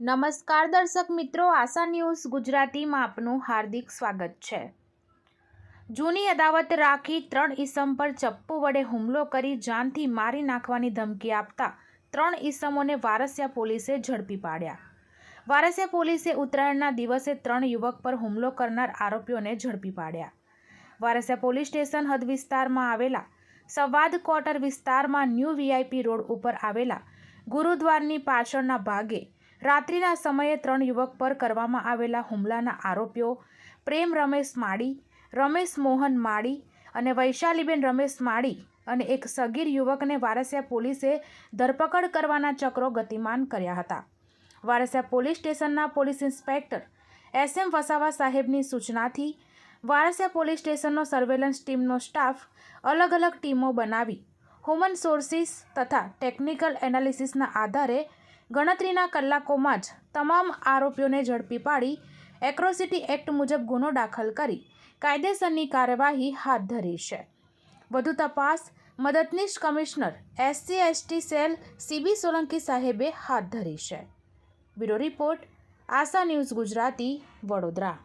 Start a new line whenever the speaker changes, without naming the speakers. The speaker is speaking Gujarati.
નમસ્કાર દર્શક મિત્રો, આશા ન્યૂઝ ગુજરાતીમાં આપનું હાર્દિક સ્વાગત છે. જૂની અદાવત રાખી ત્રણ ઈસમ પર ચપ્પુ વડે હુમલો કરી જાનથી મારી નાખવાની ધમકી આપતા ત્રણ ઈસમોને વારસિયા પોલીસે ઝડપી પાડ્યા. વારસિયા પોલીસે ઉત્તરાયણના દિવસે ત્રણ યુવક પર હુમલો કરનાર આરોપીઓને ઝડપી પાડ્યા. વારસિયા પોલીસ સ્ટેશન હદ વિસ્તારમાં આવેલા સવાદ ક્વાર્ટર વિસ્તારમાં ન્યૂ વીઆઈપી રોડ ઉપર આવેલા ગુરુદ્વારની પાછળના ભાગે રાત્રિના સમયે ત્રણ યુવક પર કરવામાં આવેલા હુમલાના આરોપીઓ પ્રેમ રમેશ માળી, રમેશ મોહન માળી અને વૈશાલીબેન રમેશ માળી અને એક સગીર યુવકને વારસિયા પોલીસે ધરપકડ કરવાના ચક્રો ગતિમાન કર્યા હતા. વારસિયા પોલીસ સ્ટેશનના police inspector S M Vasava સાહેબની સૂચનાથી વારસિયા પોલીસ સ્ટેશનનો સર્વેલન્સ ટીમનો સ્ટાફ અલગ અલગ ટીમો બનાવી, હ્યુમન સોર્સિસ તથા ટેકનિકલ એનાલિસિસના આધારે ગણતરીના કલાકોમાં જ તમામ આરોપીઓને ઝડપી પાડી એક્રોસિટી એક્ટ મુજબ ગુનો દાખલ કરી કાયદેસરની કાર્યવાહી હાથ ધરી છે. વધુ તપાસ મદદનીશ commissioner SC ST cell CB Solanki સાહેબે હાથ ધરી છે. Bureau report Asha news Gujarati Vadodara.